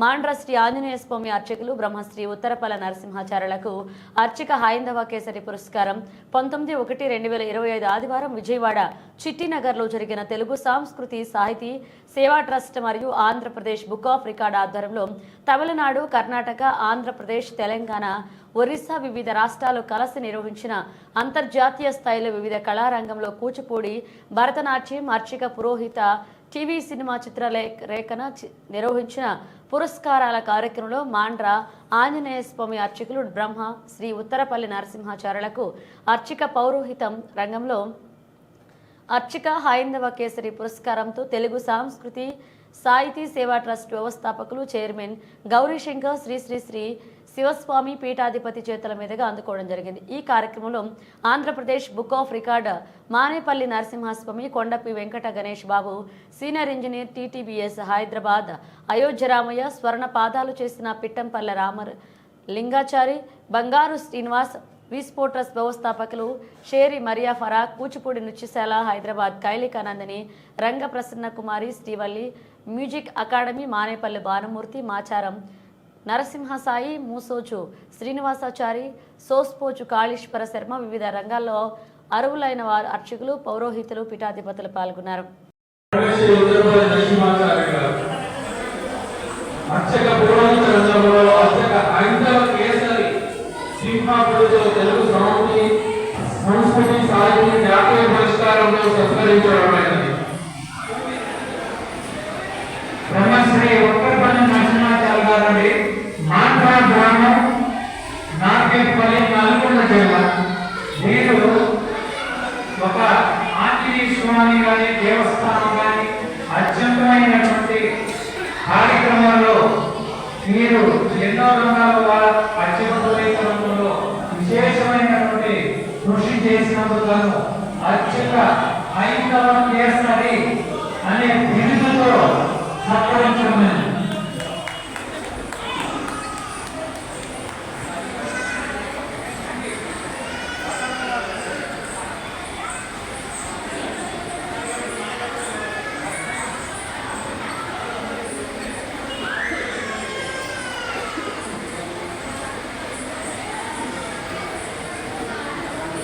మాండ్ర శ్రీ ఆంజనేయ స్వామి అర్చకులు బ్రహ్మశ్రీ ఉత్తరపల నరసింహాచార్యులకు అర్చక హైందవ కేసరి పురస్కారం. పంతొమ్మిది ఒకటి రెండు వేల ఇరవై ఐదు ఆదివారం విజయవాడ చిట్టినగర్లో జరిగిన తెలుగు సాంస్కృతి సాహితీ సేవా ట్రస్ట్ మరియు ఆంధ్రప్రదేశ్ బుక్ ఆఫ్ రికార్డ్ ఆధ్వర్యంలో తమిళనాడు కర్ణాటక ఆంధ్రప్రదేశ్ తెలంగాణ ఒరిస్సా వివిధ రాష్ట్రాలు కలిసి నిర్వహించిన అంతర్జాతీయ స్థాయిలో వివిధ కళారంగంలో కూచిపూడి భరతనాట్యం అర్చక పురోహిత టీవీ సినిమా చిత్ర రేఖన చి- నిర్వహించిన పురస్కారాల కార్యక్రమంలో మాండ్ర ఆంజనేయ స్వామి అర్చకులు బ్రహ్మ శ్రీ ఉత్తరపల్లి నరసింహాచార్యులకు అర్చక పౌరోహితం రంగంలో అర్చక హైందవ కేసరి పురస్కారంతో తెలుగు సాంస్కృతి సాహితీ సేవా ట్రస్ట్ వ్యవస్థాపకులు చైర్మన్ గౌరీశంకర్ శ్రీ శ్రీ శ్రీ శివస్వామి పీఠాధిపతి చేతుల మీదుగా అందుకోవడం జరిగింది. ఈ కార్యక్రమంలో Andhra Pradesh book of record Manepalli Narasimhaswamy Kondapi Venkata Ganesh Babu senior engineer TTBS Hyderabad Ayodhya Ramaiah స్వర్ణ పాదాలు చేసిన పిట్టంపల్లె రామర్ లింగాచారి బంగారు శ్రీనివాస్ విస్ఫోటస్ వ్యవస్థాపకులు Sheri Maria Farah Kuchipudi Nrityashala Hyderabad కైలికానందని Ranga Prasanna Kumari Srivalli music academy Manepalli Bhanumurthy Macharam Narasimhasai మూసోచు శ్రీనివాసాచారి సోస్పోచు కాళీశ్వర శర్మ వివిధ రంగాల్లో అరువులైన వారు అర్చకులు పౌరోహితులు పీఠాధిపతులు పాల్గొన్నారు. సంస్కృతి సాహిత్య జాతీయ పురస్కారంలో బ్రహ్మశ్రీ ఉత్తరపల్లి నరసింహాచార్య గారు ఆంజనేయ కానీ దేవస్థానం కానీ అత్యంతమైనటువంటి కార్యక్రమాల్లో మీరు ఎన్నో రంగాల వారు అత్యంతమైన విశేషమైనటువంటి కృషి చేసినందుకు అత్యంత హైందవ కేసరి అనే బిరుదుతో